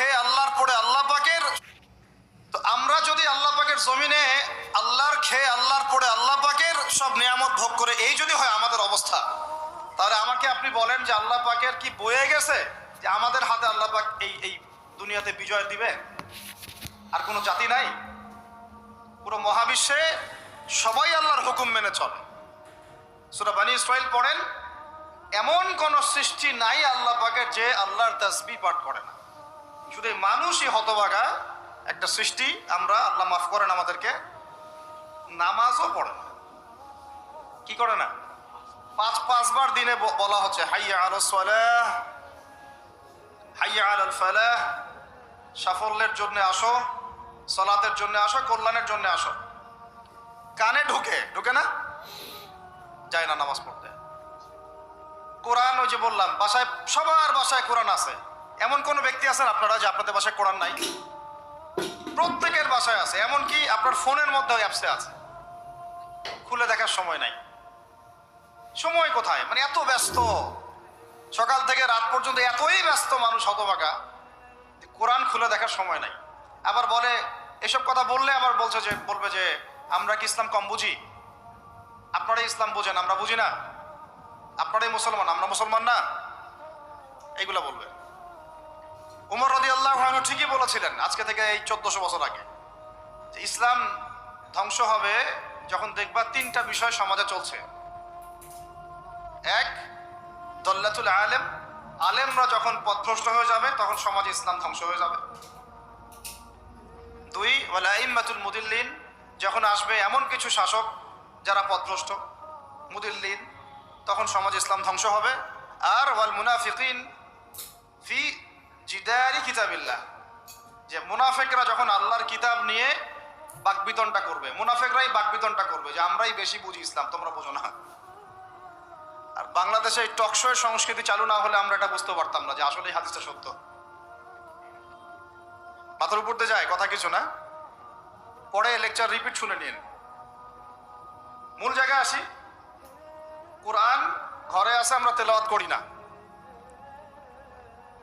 খেয়ে আল্লাহর পরে আল্লাহ পাকের, তো আমরা যদি আল্লাহ পাকের জমিনে আল্লাহর খেয়ে আল্লাহর পরে আল্লাহ পাকের সব নিয়ামত ভোগ করে, এই যদি হয় আমাদের অবস্থা। তাহলে আমাকে আপনি বলেন যে আল্লাহ পাকের কি বয়ে গেছে যে আমাদের হাতে আল্লাহ পাক এই এই দুনিয়াতে বিজয় দিবে? আর কোনো জাতি নাই? পুরো মহাবিশ্বে সবাই আল্লাহর হুকুম মেনে চলে। সুরা বানী ইসরাইল পড়েন, এমন কোন সৃষ্টি নাই আল্লাহ পাকের যে আল্লাহর তাসবি পাঠ করে না। শুধু মানুষই হতবাগা একটা সৃষ্টি আমরা, আল্লাহ মাফ করেন আমাদেরকে, নামাজও পড়ে না। কি করে না? পাঁচ, পাঁচবার দিনে বলা হচ্ছে, হাইয়া আল সালাহ, হাইয়া আল ফালাহ, সাফল্যের জন্য আসো, সলাতের জন্য আসো, কল্যাণের জন্য আসো। কানে ঢুকে ঢুকে না? যায় না নামাজ পড়তে। কোরআন ওই যে বললাম, বাসায়, সবার বাসায় কোরআন আছে। এমন কোন ব্যক্তি আছেন আপনারা যে আপনাদের বাসায় কোরআন নাই? প্রত্যেকের বাসায় আছে, এমনকি আপনার ফোনের মধ্যে অ্যাপসে আছে। খুলে দেখার সময় নাই। সময় কোথায়? মানে এত ব্যস্ত। সকাল থেকে রাত পর্যন্ত এতই ব্যস্ত মানুষ হতবাকা যে কোরআন খুলে দেখার সময় নাই। আবার বলে, এসব কথা বললে আবার বলছে যে, বলবে যে, আমরা কি ইসলাম কম বুঝি? আপনারাই ইসলাম বুঝেন, আমরা বুঝি না। আপনারাই মুসলমান, আমরা মুসলমান না। এইগুলা বলবে। উমর রদি আল্লাহ ঠিকই বলেছিলেন, আজকে থেকে এই চোদ্দশো বছর আগে। ইসলাম ধ্বংস হবে যখন দেখবা তিনটা বিষয় সমাজে চলছে। এক, দল্লাতুল আলেম। আলেমরা যখন পথভ্রষ্ট হয়ে যাবে, তখন সমাজে ইসলাম ধ্বংস হয়ে যাবে। দুই ওয়ালাইমাতুল মুদিল্লিন। যখন আসবে এমন কিছু শাসক যারা পথভ্রষ্ট, মুদিল্লিন, তখন সমাজ ইসলাম ধ্বংস হবে। আর, ওয়াল মুনাফিকিন। ফি জিদারি কিতাবিল্লাহ। যে মুনাফেকরা যখন আল্লাহর কিতাব নিয়ে বাকবিতনটা করবে, মুনাফেকরাই বাকবিতনটা করবে, যে আমরাই বেশি বুঝি ইসলাম, তোমরা বোঝো না। আর বাংলাদেশে এই টকশোয়ের সংস্কৃতি চালু না হলে আমরা এটা বুঝতে পারতাম না যে আসলে হাদিসটা সত্য। মাথার উপর দিয়ে যায়, কথা কিছু না। পরে লেকচার রিপিট শুনে নিন। মূল জায়গায় আসি। কোরআন ঘরে আসে আমরা তেলাওয়াত করি না।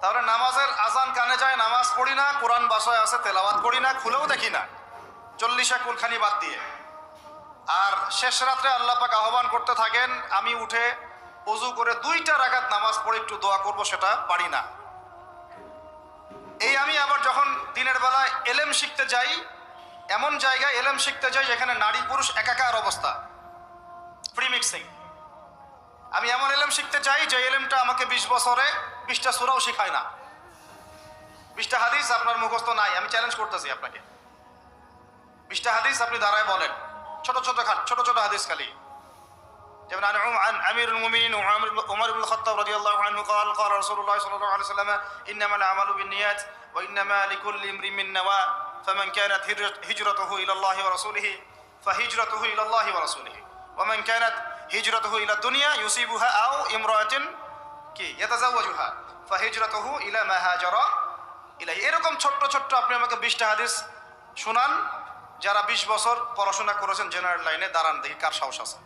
তাহলে নামাজের আজান কানে যায়, নামাজ পড়ি না, কোরআন বাসায় আছে তেলাওয়াত করি না, খুলেও দেখি না। চল্লিশা কুলখানি বাদ দিয়ে। আর শেষ রাত্রে আল্লাহ পাক আহ্বান করতে থাকেন, আমি উঠে অজু করে দুইটা রাগাত নামাজ পড়ে একটু দোয়া করব, সেটা পারি না। এই আমি আবার যখন দিনের বেলায় এলেম শিখতে যাই, এমন জায়গায় এলেম শিখতে যাই যেখানে নারী পুরুষ একাকার অবস্থা। ফ্রি মিক্সিং আমি এমন এলেম শিখতে চাই যে এলেমটা আমাকে বিশ বছরে বিশটা সুরাও শেখায় না বিশটা হাদিস আপনার মুখস্থ নাই আমি চ্যালেঞ্জ করতেছি আপনাকে বিশটা হাদিস আপনি দাঁড়ায় বলেন ছোট ছোট খান ছোট ছোট হাদিস খালি যেমন عن عم- عن امير المؤمنين وعمر بن- عمر بن الخطاب رضي الله عنه قال قال رسول الله صلى الله عليه وسلم انما الاعمال بالنيات وانما لكل امرئ من نوى فمن كانت هجرت- هجرته الى الله ورسوله فهجرته الى الله ورسوله ومن كانت هجرته الى الدنيا يصيبها او امراه কি? ইয়াতাজাওয়াজুহা। ফাহিজরাতুহু ইলা মা হাজারা ইলাই এরকম ছোট্ট ছোট্ট আপনি আমাকে বিশটা হাদিস শুনান, যারা ২০ বছর পড়াশোনা করেছেন জেনারেল লাইনে, দাঁড়ান দেখি কার সাহস আছে।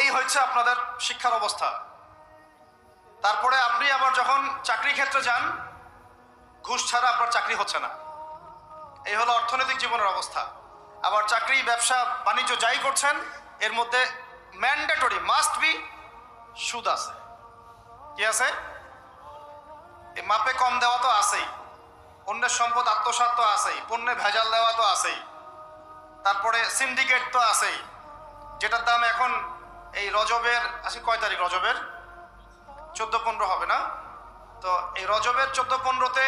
এই হচ্ছে আপনাদের শিক্ষার অবস্থা। তারপরে আপনি আবার যখন চাকরি ক্ষেত্রে যান, ঘুষ ছাড়া আপনার চাকরি হচ্ছে না। এই হলো অর্থনৈতিক জীবনের অবস্থা। আবার চাকরি, ব্যবসা, বাণিজ্য যাই করছেন, এর মধ্যে ম্যান্ডেটরি, মাস্ট বি সুদ আছে। কি আছে? মাপে কম দেওয়া তো আছেই। অন্যের সম্পদ আত্মসাৎ তো আছেই। পণ্যে ভেজাল দেওয়া তো আছেই। তারপরে সিন্ডিকেট তো আছেই। যেটার দাম এখন এই রজবের, আজকে কয় তারিখ রজবের? চোদ্দ পনেরো হবে না? তো এই রজবের চোদ্দ পনেরোতে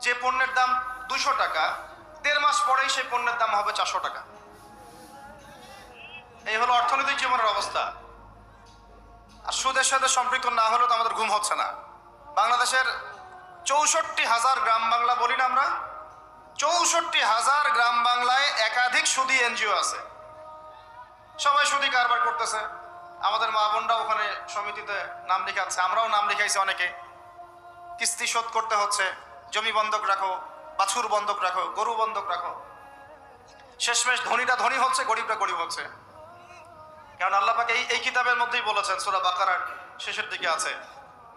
যে পণ্যের দাম দুশো টাকা, দেড় মাস পরেই সেই পণ্যের দাম হবে চারশো টাকা। এই হলো অর্থনৈতিক জীবনের অবস্থা। আর সুদের সাথে সম্পৃক্ত না হলেও তো আমাদের ঘুম হচ্ছে না। বাংলাদেশের চৌষট্টি হাজার গ্রাম বাংলা বলি না আমরা, চৌষট্টি হাজার গ্রাম বাংলায় একাধিক সুদী এনজিও আছে। সবাই সুদী কারবার করতেছে। আমাদের মা বোনরা ওখানে সমিতিতে নাম লিখাচ্ছে, আমরাও নাম লিখাইছি অনেকে। কিস্তি শোধ করতে হচ্ছে, জমি বন্ধক রাখো, বাছুর বন্ধক রাখো, গরু বন্ধক রাখো। শেষমেশ ধনীরা ধনী হচ্ছে, গরিবরা গরিব হচ্ছে। কারণ আল্লাহ পাক এই কিতাবের মধ্যেই বলেছেন, সূরা বাকারার শেষের দিকে আছে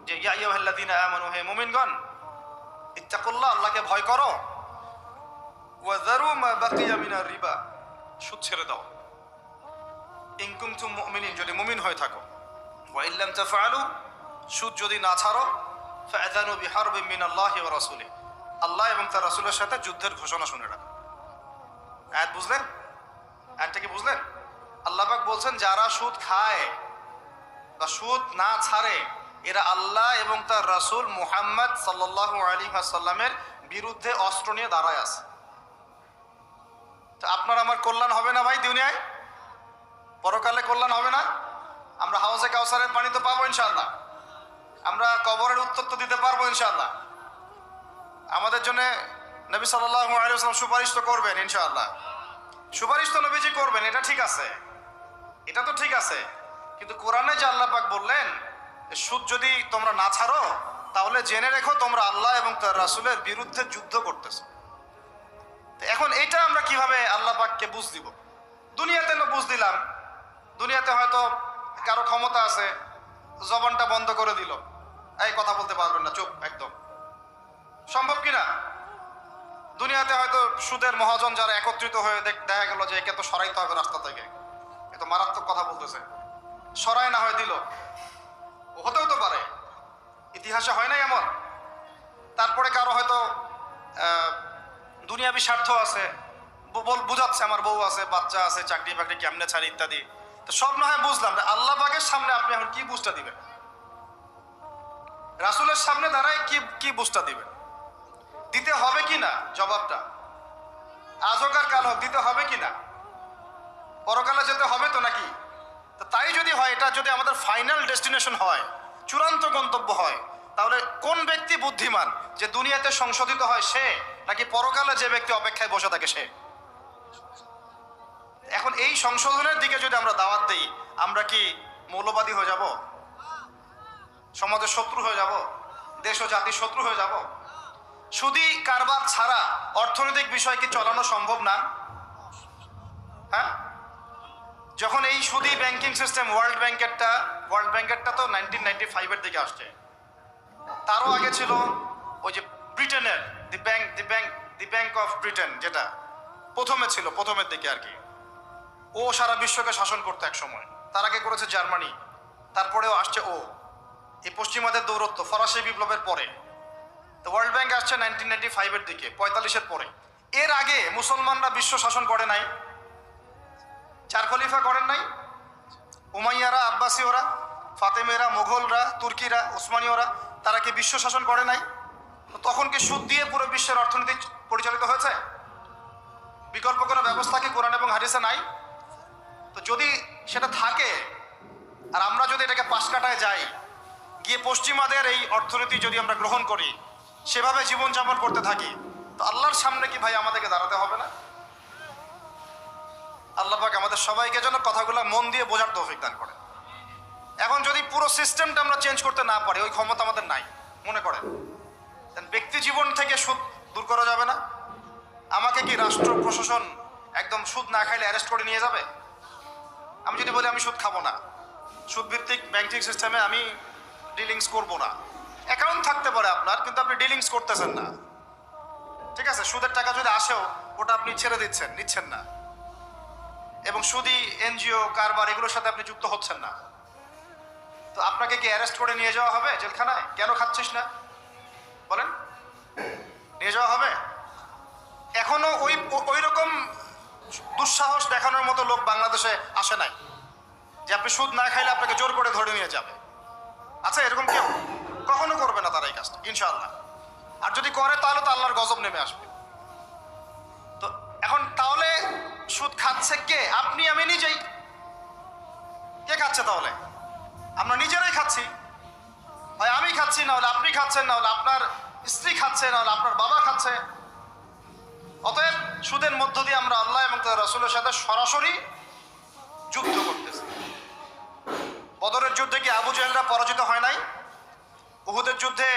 যে, ইয়া আইয়ুহাল্লাযীনা আমানু, হে মুমিনগণ আল্লাহকে ভয় করো। ওয়া যারু মা বাকিয়া রিবা। সুদ ছেড়ে দাও। ইন কুনতুম মুমিনিন, যদি মুমিন হয়ে থাকো। ওয়া ইল্লাম তাফআলু, সুদ যদি না ছাড়ো, ফাআযানু বিহারবিন মিনাল্লাহি ওয়া রাসূলিহি। আল্লাহ এবং তার রাসূলের সাথে যুদ্ধের ঘোষণা শুনে রাখো। আয়াত বুঝলেন? আয়াতটা কি বুঝলেন? আল্লাহবাক বলছেন, যারা সুদ খায় বা সুদ না ছাড়ে, এরা আল্লাহ এবং তার রাসূল মুহাম্মদ সাল্লাল্লাহু আলাইহি ওয়াসাল্লামের বিরুদ্ধে অস্ত্র নিয়ে দাঁড়ায় আছে। তো আপনার আমার কল্যাণ হবে না ভাই দুনিয়ায়? পরকালে কল্যাণ হবে না? আমরা হাউজে কাউসারের পানি তো পাবো ইনশাল্লাহ আমরা কবরের উত্তর তো দিতে পারব ইনশাল্লাহ আমাদের জন্য নবী আলাইহি ওয়াসাল্লাম সুপারিশ তো করবেন ইনশাআল্লাহ। সুপারিশ তো নবীজি করবেন, এটা ঠিক আছে। এটা তো ঠিক আছে। কিন্তু কোরআনে যে আল্লাহ পাক বললেন সুদ যদি তোমরা না ছাড়ো, তাহলে জেনে রেখো তোমরা আল্লাহ এবং তার রাসূলের বিরুদ্ধে যুদ্ধ করতেছ। এখন এটা আমরা কীভাবে আল্লাহ পাককে বুঝ দিব? দুনিয়াতে না বুঝ দিলাম। দুনিয়াতে হয়তো কারও ক্ষমতা আছে, জবানটা বন্ধ করে দিল। এই কথা বলতে পারবেন না, চুপ, একদম। সম্ভব কিনা দুনিয়াতে হয়তো সুদের মহাজন যারা একত্রিত হয়ে দেখ- দেখা গেল যে একে তো সরাইতে হবে রাস্তা থেকে। এ তো মারাত্মক কথা বলতেছে। সরাই না হয় দিল। হতেও তো পারে। ইতিহাসে হয় নাই এমন। তারপরে কারও হয়তো দুনিয়াবি স্বার্থ আছে বল বুঝাচ্ছে আমার বউ আছে, বাচ্চা আছে, চাকরি বাকরি কেমনে ছাড়ি ইত্যাদি। তো সব না হয় বুঝলাম আল্লাহ পাকের সামনে আপনি এখন কি বুঝটা দিবেন? রাসূলের সামনে দাঁড়ায় কি কি বুঝটা দিবেন? দিতে হবে কি না? জবাবটা। আজ হোক আর কাল হোক, দিতে হবে কি না? পরকালে যেতে হবে তো নাকি? তাই যদি হয়, এটা যদি আমাদের ফাইনাল ডেস্টিনেশন হয়, চূড়ান্ত গন্তব্য হয়, তাহলে কোন ব্যক্তি বুদ্ধিমান যে দুনিয়াতে সংশোধিত হয় সে, নাকি পরকালে যে ব্যক্তি অপেক্ষায় বসে থাকে সে? এখন এই সংশোধনের দিকে যদি আমরা দাওয়াত দিই, আমরা কি মৌলবাদী হয়ে যাব? সমাজের শত্রু হয়ে যাব? দেশ ও জাতির শত্রু হয়ে যাব? সুদি কারবার ছাড়া অর্থনৈতিক বিষয় কি চলানো সম্ভব না? হ্যাঁ? যখন এই সুদি ব্যাংকিং সিস্টেম ওয়ার্ল্ড ব্যাংকেরটা ওয়ার্ল্ড ব্যাংকেরটা তো নাইনটিন নাইনটি ফাইভের দিকে আসছে। তারও আগে ছিল ওই যে ব্রিটেনের the bank the bank the bank of Britain যেটা প্রথমে ছিল, প্রথমের দিকে আর কি। ও সারা বিশ্বকে শাসন করতো এক সময় তার আগে করেছে জার্মানি, তারপরেও আসছে ও। এই পশ্চিমাদের দৌরত্ব, ফরাসি বিপ্লবের পরে। তো ওয়ার্ল্ড ব্যাংক আসছে নাইনটিন নাইনটি ফাইভের দিকে, পঁয়তাল্লিশের পরে। এর আগে মুসলমানরা বিশ্ব শাসন করে নাই। চার খলিফা করেন নাই। উমাইয়ারা, আব্বাসীয়রা, ফাতেমেরা মোগলরা তুর্কিরা উসমানীয়রা তারা কি বিশ্ব শাসন করে নাই? তখন কি সুদ দিয়ে পুরো বিশ্বের অর্থনীতি পরিচালিত হয়েছে? বিকল্প কোনো ব্যবস্থা কি কোরআন এবং হাদিসে নাই? তো যদি সেটা থাকে, আর আমরা যদি এটাকে পাশ কাটায় যাই, গিয়ে পশ্চিমাদের এই অর্থনীতি যদি আমরা গ্রহণ করি, সেভাবে জীবনযাপন করতে থাকি, তো আল্লাহর সামনে কি ভাই আমাদেরকে দাঁড়াতে হবে না? আল্লাহ পাক আমাদের সবাইকে যেন কথাগুলো মন দিয়ে বোঝার তৌফিক দান করে এখন যদি পুরো সিস্টেমটা আমরা চেঞ্জ করতে না পারি, ওই ক্ষমতা আমাদের নাই। মনে করেন? ব্যক্তি জীবন থেকে সুদ দূর করা যাবে না। আমাকে কি রাষ্ট্র প্রশাসন একদম সুদ না খাইলে অ্যারেস্ট করে নিয়ে যাবে? আমি যদি বলি আমি সুদ খাব না সুদ ভিত্তিক ব্যাংকিং সিস্টেমে আমি ডিলিংস করব না। অ্যাকাউন্ট থাকতে পারে আপনার, কিন্তু আপনি ডিলিংস করতেছেন না। ঠিক আছে? সুদের টাকা যদি আসেও, ওটা আপনি ছেড়ে দিচ্ছেন, নিচ্ছেন না। এবং সুদি, এনজিও, কারবার এগুলোর সাথে আপনি যুক্ত হচ্ছেন না। তো আপনাকে কি অ্যারেস্ট করে নিয়ে যাওয়া হবে জেলখানায়? কেন খাচ্ছিস না? বলেন। নিয়ে যাওয়া হবে? এখনও ওই ওই রকম দুঃসাহস দেখানোর মতো লোক বাংলাদেশে আসে নাই, যে আপনি সুদ না খাইলে আপনাকে জোর করে ধরে নিয়ে যাবে। আচ্ছা এরকম কেউ? কখনো করবে না তারা এই কাজটা, ইনশাআল্লাহ। আর যদি করে, তাহলে তো আল্লাহর গজব নেমে আসবে। তো এখন তাহলে সুদ খাচ্ছে কে? আপনি, আমি নিজেই। কে খাচ্ছে তাহলে? আমরা নিজেরাই খাচ্ছি। হয় আমি খাচ্ছি না হলে আপনি খাচ্ছেন না হলে আপনার স্ত্রী খাচ্ছে না হলে আপনার বাবা খাচ্ছে। অতএব সুদের মধ্য দিয়ে আমরা আল্লাহ এবং তার রসুলের সাথে সরাসরি যুদ্ধ করতেছি। বদরের যুদ্ধে কি আবু জাহেলরা পরাজিত হয় নাই? উহুদের যুদ্ধে,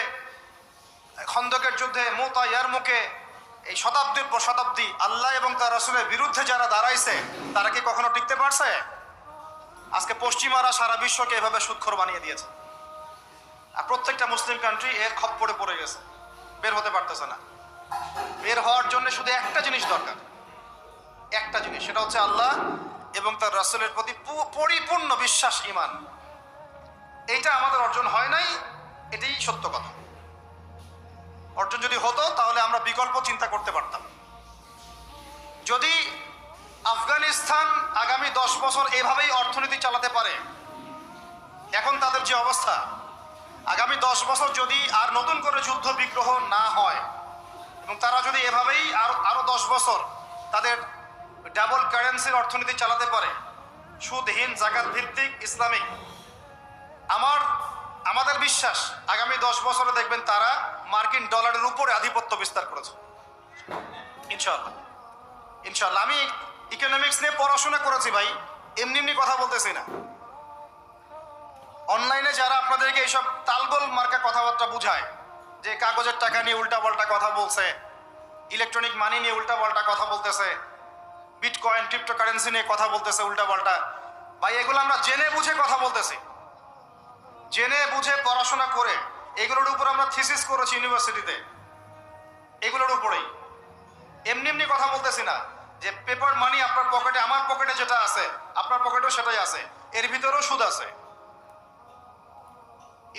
খন্দকের যুদ্ধে, মোতা ইয়ার মুখে এই শতাব্দীর পর শতাব্দী আল্লাহ এবং তার রসুলের বিরুদ্ধে যারা দাঁড়াইছে, তারা কি কখনো টিকতে পারছে? আজকে পশ্চিমারা সারা বিশ্বকে এভাবে সুৎখর বানিয়ে দিয়েছে। আর প্রত্যেকটা মুসলিম কান্ট্রি এর খপ্পরে পড়ে গেছে। বের হতে পারতেছে না। বের হওয়ার জন্য শুধু একটা জিনিস দরকার। একটা জিনিস, সেটা হচ্ছে আল্লাহ এবং তার রাসূলের প্রতি পরিপূর্ণ বিশ্বাস ইমান এইটা আমাদের অর্জন হয় নাই, এটাই সত্য কথা। অর্জন যদি হতো, তাহলে আমরা বিকল্প চিন্তা করতে পারতাম। যদি আফগানিস্তান আগামী দশ বছর এভাবেই অর্থনীতি চালাতে পারে, এখন তাদের যে অবস্থা, আগামী দশ বছর যদি আর নতুন করে যুদ্ধ বিগ্রহ না হয়, এবং তারা যদি এভাবেই আরও আরও দশ বছর তাদের ডাবল কারেন্সির অর্থনীতি চালাতে পারে সুদহীন জাকাত ভিত্তিক ইসলামিক, আমার আমাদের বিশ্বাস, আগামী দশ বছরে দেখবেন তারা মার্কিন ডলারের উপরে আধিপত্য বিস্তার করেছে। ইনশাল্লাহ ইনশাল্লাহ আমি ইকোনমিক্স নিয়ে পড়াশোনা করেছি ভাই, এমনি এমনি কথা বলতেছি না। অনলাইনে যারা আপনাদেরকে এইসব তালগোল মার্কা কথাবার্তা বুঝায়, যে কাগজের টাকা নিয়ে উল্টাপাল্টা কথা বলছে ইলেকট্রনিক মানি নিয়ে উল্টাপাল্টা কথা বলতেছে বিটকয়েন ক্রিপ্টো কারেন্সি নিয়ে কথা বলতেছে উল্টাপাল্টা, ভাই এগুলো আমরা জেনে বুঝে কথা বলতেছি। জেনে বুঝে পড়াশোনা করে এগুলোর উপর আমরা থিসিস করেছি ইউনিভার্সিটিতে এগুলোর উপরেই। এমনি এমনি কথা বলতেছি না যে পেপার মানি আপনার পকেটে আমার পকেটে যেটা আছে, আপনার পকেটেও সেটাই আছে। এর ভিতরেও সুদ আছে।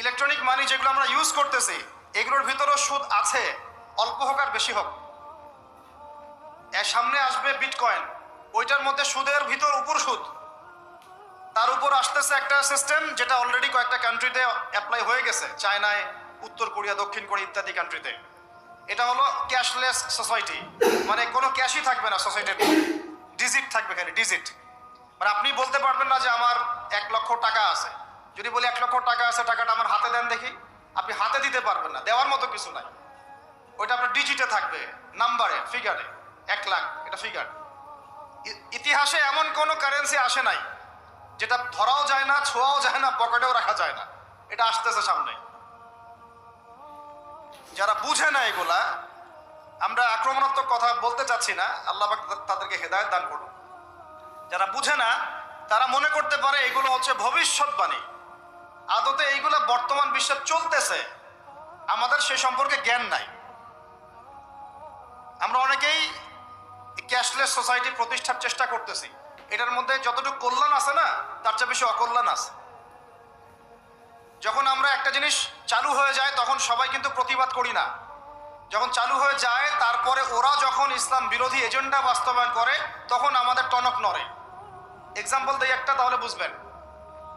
ইলেকট্রনিক মানি যেগুলো আমরা ইউজ করতেছি, এগুলোর ভিতরেও সুদ আছে। অল্প হোক আর বেশি হোক। এর সামনে আসবে বিটকয়েন ওইটার মধ্যে সুদের ভিতর উপর সুদ। তার উপর আসতেছে একটা সিস্টেম যেটা অলরেডি কয়েকটা কান্ট্রিতে অ্যাপ্লাই হয়ে গেছে। চায়নায় উত্তর কোরিয়া, দক্ষিণ কোরিয়া ইত্যাদি কান্ট্রিতে এটা হলো ক্যাশলেস সোসাইটি মানে কোনো ক্যাশই থাকবে না সোসাইটির ডিজিট থাকবে খালি ডিজিট মানে আপনি বলতে পারবেন না যে আমার এক লক্ষ টাকা আছে। যদি বলি এক লক্ষ টাকা আছে, টাকাটা আমার হাতে দেন দেখি। আপনি হাতে দিতে পারবেন না, দেওয়ার মতো কিছু নাই। ওইটা আপনার ডিজিটে থাকবে নাম্বারে ফিগারে এক লাখ, এটা ফিগার ইতিহাসে এমন কোনো কারেন্সি আসে নাই। যেটা ধরাও যায় না, ছোঁয়াও যায় না, পকেটেও রাখা যায় না। এটা আসতেছে সামনে। যারা বুঝে না এগুলা, আমরা আক্রমণাত্মক কথা বলতে চাচ্ছি না, আল্লাহ তাদেরকে হেদায়ত দান করুন। যারা বুঝে না, তারা মনে করতে পারে এগুলো হচ্ছে ভবিষ্যৎবাণী। আদতে এইগুলো বর্তমান বিশ্বে চলতেছে, আমাদের সে সম্পর্কে জ্ঞান নাই। আমরা অনেকেই ক্যাশলেস সোসাইটি প্রতিষ্ঠার চেষ্টা করতেছি। এটার মধ্যে যতটুকু কল্যাণ আছে না, তার চেয়ে বেশি অকল্যাণ আছে। যখন আমরা একটা জিনিস চালু হয়ে যায়, তখন সবাই কিন্তু প্রতিবাদ করি না। যখন চালু হয়ে যায়, তারপরে ওরা যখন ইসলাম বিরোধী এজেন্ডা বাস্তবায়ন করে, তখন আমাদের টনক নড়ে। এক্সাম্পল দিই একটা, তাহলে বুঝবেন।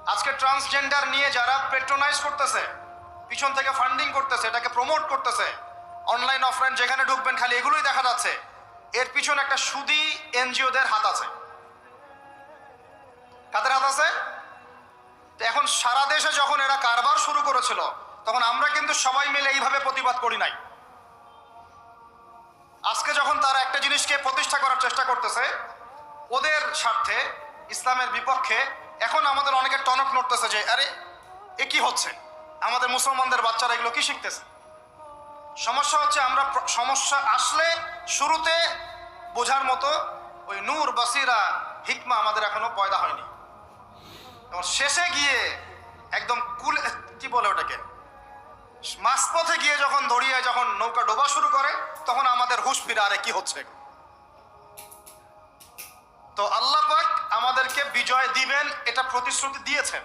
আজকে ট্রান্সজেন্ডার নিয়ে যারা পেট্রোনাইজ করতেছে, পিছন থেকে ফান্ডিং করতেছে, এটাকে প্রমোট করতেছে অনলাইন অফলাইন যেখানে ঢুকবেন, খালি এগুলোই দেখা যাচ্ছে। এর পিছনে একটা সুদি এনজিওদের হাত আছে। কাদের হাত আছে? এখন সারা দেশে যখন এরা কারবার শুরু করেছিল, তখন আমরা কিন্তু সবাই মিলে এইভাবে প্রতিবাদ করি নাই। আজকে যখন তারা একটা জিনিসকে প্রতিষ্ঠা করার চেষ্টা করতেছে, ওদের স্বার্থে, ইসলামের বিপক্ষে, এখন আমাদের অনেকের টনক নড়তেছে যে, আরে, এ কি হচ্ছে? আমাদের মুসলমানদের বাচ্চারা এগুলো কি শিখতেছে? সমস্যা হচ্ছে আমরা সমস্যা আসলে শুরুতে বোঝার মতো ওই নূর, বাসিরা, হিকমা আমাদের এখনও পয়দা হয়নি। এবং শেষে গিয়ে একদম কুল, কি বলে ওটাকে? মাঝপথে গিয়ে যখন দড়িয়ে যখন নৌকা ডোবা শুরু করে, তখন আমাদের হুশ ফিরে, আরে কি হচ্ছে? তো আল্লাহ পাক আমাদেরকে বিজয় দিবেন, এটা প্রতিশ্রুতি দিয়েছেন।